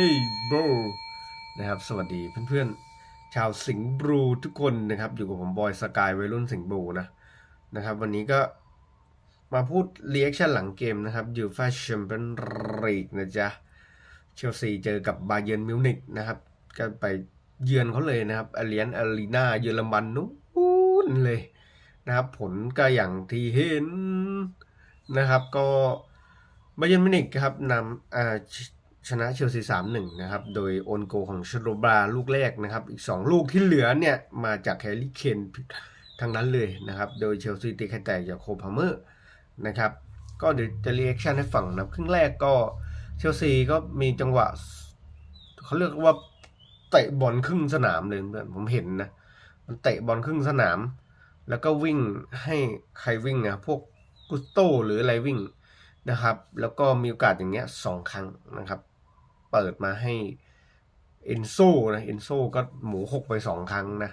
Hey bro นะครับ สวัสดีเพื่อนๆ ชาวสิงห์บลูทุกคนนะครับ อยู่กับผมบอยสกายวัยรุ่นสิงห์บลูนะนะครับ วันนี้ก็มาพูดเรีแอคชั่นหลังเกมนะครับยูฟ่าแชมเปี้ยนลีกนะจ๊ะ เชลซีเจอกับบาเยิร์นมิวนิกนะครับ ก็ไปเยือนเขาเลยนะครับอาเลียนอารีนาเยอรมันนู้นเลยนะครับ ผลก็อย่างที่เห็นนะครับ ก็บาเยิร์นมิวนิกครับนำอ่า ชนะเชลซี 3-1 นะครับ โดยโอนโกของชโรบราลูกแรกนะครับ อีก 2 ลูกที่เหลือเนี่ย มาจากแฮร์รี่เคนทั้งนั้นเลยนะครับ โดยเชลซีตีไข่แตกจากโคพาเมอร์นะครับ ก็เดี๋ยวจะรีแอคชั่นให้ฟังนะครึ่งแรกก็เชลซีก็มีจังหวะเขาเรียกว่าเตะบอลครึ่งสนามเลยเพื่อนผมเห็นนะ มันเตะบอลครึ่งสนาม แล้วก็วิ่งให้ใครวิ่งนะพวกกุสโตหรืออะไรวิ่งนะครับ แล้วก็มีโอกาสอย่างเงี้ยสองครั้งนะครับ เปิดมาให้เอนโซนะเอนโซก็หมูหกไปสองครั้งนะ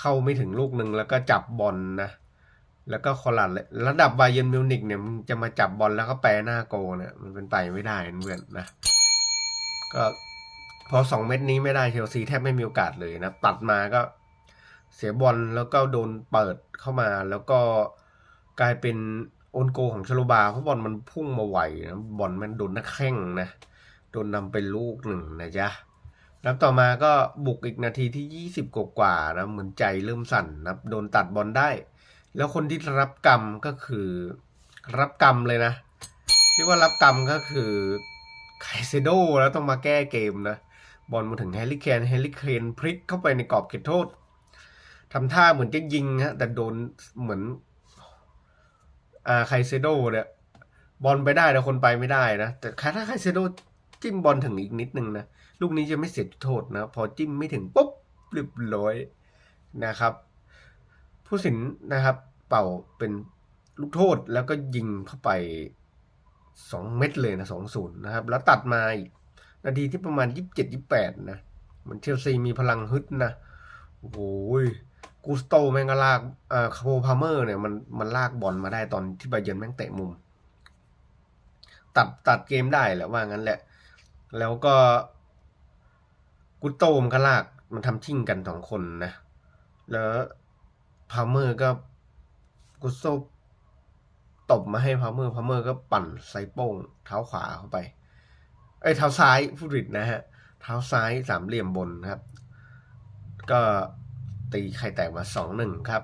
เข้าไม่ถึงลูกหนึ่งแล้วก็จับบอลนะ แล้วก็คอลัดเลยระดับบาเยนมิวนิกเนี่ยมึงจะมาจับบอลแล้วก็แปรหน้าโกเนี่ยมันเป็นไปไม่ได้เพื่อนนะ ก็พอสองเม็ดนี้ไม่ได้เชลซีแทบไม่มีโอกาสเลยนะ ตัดมาก็เสียบอลแล้วก็โดนเปิดเข้ามาแล้วก็กลายเป็นโอนโกของชโลบาเพราะบอลมันพุ่งมาไหวนะบอลมันโดนนักแข้งนะ โดนนำไปลูกหนึ่งนะจ๊ะแล้วต่อมาก็บุกอีกนาทีที่ยี่สิบกว่านะเหมือนใจเริ่มสั่นนะโดนตัดบอลได้ แล้วคนที่รับกรรมก็คือรับกรรมเลยนะเรียกว่ารับกรรมก็คือไคเซโดแล้วต้องมาแก้เกมนะบอลมาถึงแฮร์รี่เคนแฮร์รี่เคนพลิกเข้าไปในกรอบเขตโทษทำท่าเหมือนจะยิงฮะแต่โดนเหมือนอ่าไคเซโดเนี่ยบอลไปได้แต่คนไปไม่ได้นะแต่ถ้าไคเซโด จิ้มบอลถึงอีกนิดนึงนะ ลูกนี้จะไม่เสียจุดโทษนะ พอจิ้มไม่ถึงปุ๊บเรียบร้อยนะครับ ผู้สินนะครับเป่าเป็นลูกโทษแล้วก็ยิงเข้าไปสองเม็ดเลยนะสองศูนย์นะครับ แล้วตัดมาอีกนาทีที่ประมาณยี่สิบเจ็ดยี่แปดนะเหมือนเชลซีมีพลังฮึดนะโอ้โหกูสโตแม่งก็ลากเอ่อคาโพพาเมอร์เนี่ยมันมันลากบอลมาได้ตอนที่บเยนแม่งเตะมุม ตัดตัดเกมได้แหละว่างั้นแหละ แล้วก็กุสโตมก็ลากมันทำชิ่งกันสองคนนะ แล้วพาเมอร์ก็กุสโตตบมาให้พาเมอร์พาเมอร์ก็ปั่นไซโป้ง เท้าขวาเข้าไป เอ้ยเท้าซ้ายผู้ริดนะฮะ เท้าซ้ายสามเหลี่ยมบนครับ ก็ตีไข่แตกมาสองหนึ่งครับ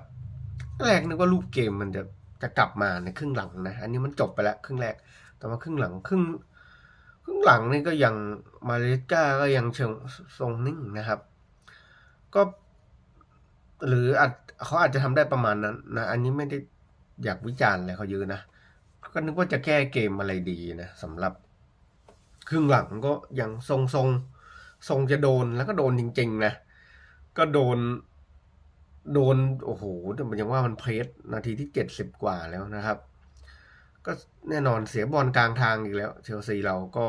แรกนึกว่ารูปเกมมันจะจะกลับมาในครึ่งหลังนะ อันนี้มันจบไปแล้วครึ่งแรก แต่ว่าครึ่งหลังครึ่ง งหลังนี่ก็ยังมาเลสกาก็ยังเชิงทรงนิ่งนะครับ ก็ หรืออาจเขาอาจจะทำได้ประมาณนั้นนะอันนี้ไม่ได้อยากวิจารณ์อะไรเขาเยอะนะก็นึกว่าจะแก้เกมอะไรดีนะสำหรับครึ่งหลังก็ยังทรงทรงทรงจะโดนแล้วก็โดนจริง ๆ นะ ก็โดน โดน โอ้โหแต่มันยังว่ามันเพรสนาทีที่เจ็ดสิบกว่าแล้วนะครับ ก็แน่นอนเสียบอลกลางทางอีกแล้ว เชลซีเราก็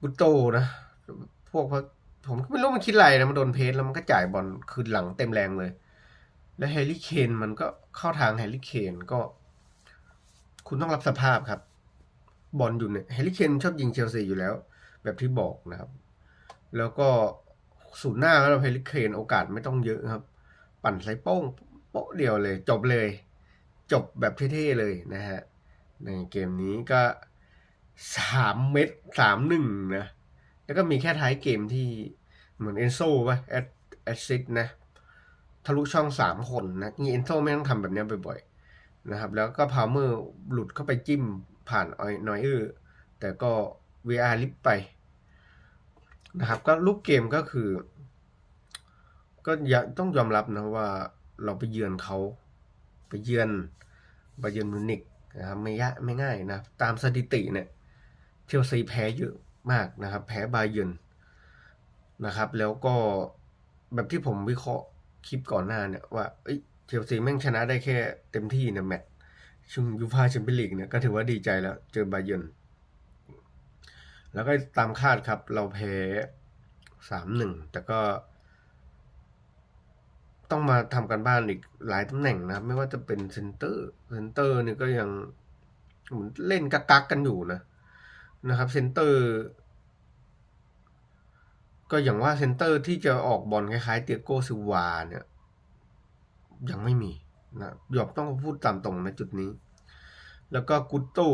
กุตโตนะ พวกเขาผมก็ไม่รู้มันคิดอะไรนะ มันโดนเพสแล้วมันก็จ่ายบอลคืนหลังเต็มแรงเลย แล้วแฮร์รี่เคนมันก็เข้าทางแฮร์รี่เคนก็ คุณต้องรับสภาพครับ บอลอยู่เนี่ยแฮร์รี่เคนชอบยิงเชลซีอยู่แล้ว แบบที่บอกนะครับ แล้วก็สูนย์หน้าแล้วแฮร์รี่เคนโอกาสไม่ต้องเยอะครับ ปั่นไซโป้งโป๊ะเดียวเลย จบเลย จบแบบเท่ๆเลยนะฮะ ในเกมนี้ก็สามเม็ดสามหนึ่งนะ แล้วก็มีแค่ท้ายเกมที่เหมือนเอนโซ่ป่ะแอดแอดซิดนะ ทะลุช่องสามคนนะนี่เอนโซ่ไม่ต้องทำแบบนี้บ่อยๆนะครับ แล้วก็พาวเมอร์หลุดเข้าไปจิ้มผ่านออยนอยเออร์แต่ก็ VR ลิฟไปนะครับ ก็ลูกเกมก็คือ ก็ต้องยอมรับนะว่าเราไปเยือนเขา ไปเยือนบาเยิร์นมิวนิกนะครับไม่ยะไม่ง่ายนะตามสถิติเนี่ยเชลซีแพ้เยอะมากนะครับ แพ้บาเยิร์นนะครับ แล้วก็แบบที่ผมวิเคราะห์คลิปก่อนหน้าเนี่ยว่าเอ้ยเชลซีแม่งชนะได้แค่เต็มที่เนี่ยแมตช์ชุงยูฟาแชมเปี้ยนลีกเนี่ยก็ถือว่าดีใจแล้ว เจอบาเยิร์นแล้วก็ตามคาดครับ เราแพ้สามหนึ่งแต่ก็ ต้องมาทำกันบ้านอีกหลายตำแหน่งนะครับ ไม่ว่าจะเป็นเซนเตอร์เซนเตอร์นี่ก็ยังเหมือนเล่นกักกักกันอยู่นะนะครับเซนเตอร์ ก็อย่างว่าเซนเตอร์ที่จะออกบอลคล้ายๆ เตียโกซิวาเนี่ย ยังไม่มีนะยอบต้องพูดตามตรงในจุดนี้ แล้วก็กุตโต้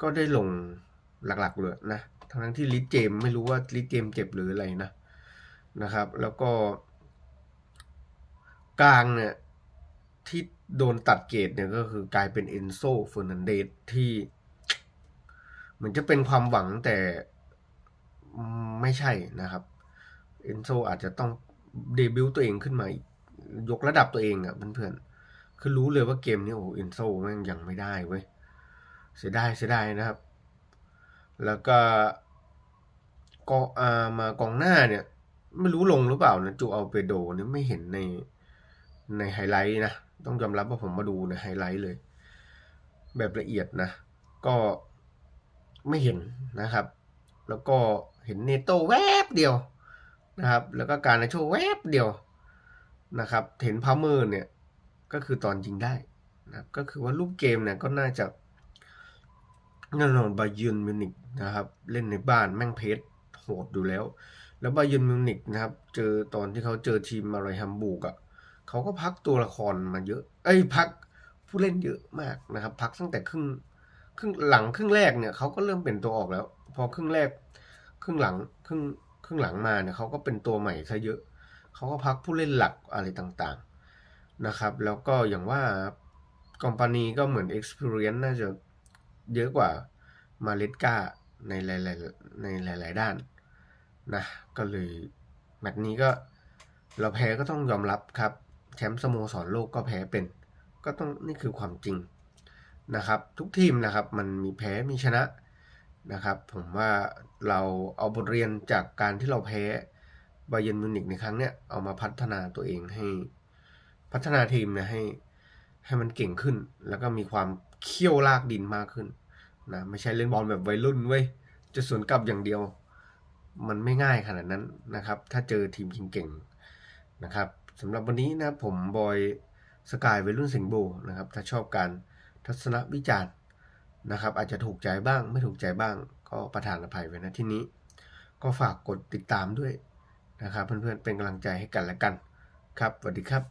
ก็ได้ลงหลักๆเลยนะทั้งที่ลิเจมไม่รู้ว่าลิเจมเจ็บหรืออะไรนะนะครับ แล้วก็ กลางเนี่ยที่โดนตัดเกรดเนี่ยก็คือกลายเป็นเอนโซเฟอร์นันเดสที่เหมือนจะเป็นความหวังแต่ไม่ใช่นะครับเอนโซอาจจะต้องเดบิวต์ตัวเองขึ้นมา ยกระดับตัวเองอะ่ะเพื่อนๆคือรู้เลยว่าเกมนี้โอ้เอนโซแม่งยังไม่ได้เว้ยเสียดายเสียดายนะครับ แล้วก็กองอามากองหน้าเนี่ย ไม่รู้ลงหรือเปล่านะจูเอัลเปโดเนี่ยไม่เห็นใน ในไฮไลท์นะ ต้องยอมรับว่าผมมาดูในไฮไลท์เลย แบบละเอียดนะ ก็ไม่เห็นนะครับ แล้วก็เห็นเนโตแวบเดียวนะครับ แล้วก็การนาโชแวบเดียวนะครับ เห็นพาวเมอร์เนี่ย ก็คือตอนยิงได้นะครับก็คือว่ารูปเกมเนี่ยก็น่าจะแน่นอนบาเยิร์นมิวนิกนะครับ เล่นในบ้านแม่งเพชรโหดอยู่แล้ว แล้วบาเยิร์นมิวนิกนะครับ เจอตอนที่เขาเจอทีมอะไรฮัมบูร์กอะ เขาก็พักตัวละครมาเยอะ เอ้ยพักผู้เล่นเยอะมากนะครับ พักตั้งแต่ครึ่งครึ่งหลังครึ่งแรกเนี่ยเขาก็เริ่มเป็นตัวออกแล้ว พอครึ่งแรก ครึ่งหลังครึ่งครึ่งหลังมาเนี่ยเขาก็เป็นตัวใหม่ซะเยอะเขาก็พักผู้เล่นหลักอะไรต่างๆนะครับ แล้วก็อย่างว่ากอมปานีก็เหมือน experience น่าจะเยอะกว่ามาเลสกาในหลายๆในหลาย ๆ ด้านนะก็เลยแมตช์นี้ก็เราแพ้ก็ต้องยอมรับครับ แชมป์สโมสรโลกก็แพ้เป็น ก็ต้องนี่คือความจริงนะครับ ทุกทีมนะครับมันมีแพ้มีชนะนะครับ ผมว่าเราเอาบทเรียนจากการที่เราแพ้บาเยนมิวนิกในครั้งเนี้ยเอามาพัฒนาตัวเองให้พัฒนาทีมนี่ยให้ให้มันเก่งขึ้น แล้วก็มีความเขี้ยวลากดินมากขึ้นนะไม่ใช่เล่นบอลแบบวัยรุ่นเว้ยจะสวนกลับอย่างเดียว มันไม่ง่ายขนาดนั้นนะครับ ถ้าเจอทีมเก่งๆนะครับ สำหรับวันนี้นะผมบอยสกายวัยรุ่นสิงห์บูนะครับ ถ้าชอบการทัศนวิจารณ์นะครับ อาจจะถูกใจบ้างไม่ถูกใจบ้าง ก็ประทานอภัยไว้นะที่นี้ ก็ฝากกดติดตามด้วยนะครับ เพื่อนๆเป็นกำลังใจให้กันและกันครับสวัสดีครับ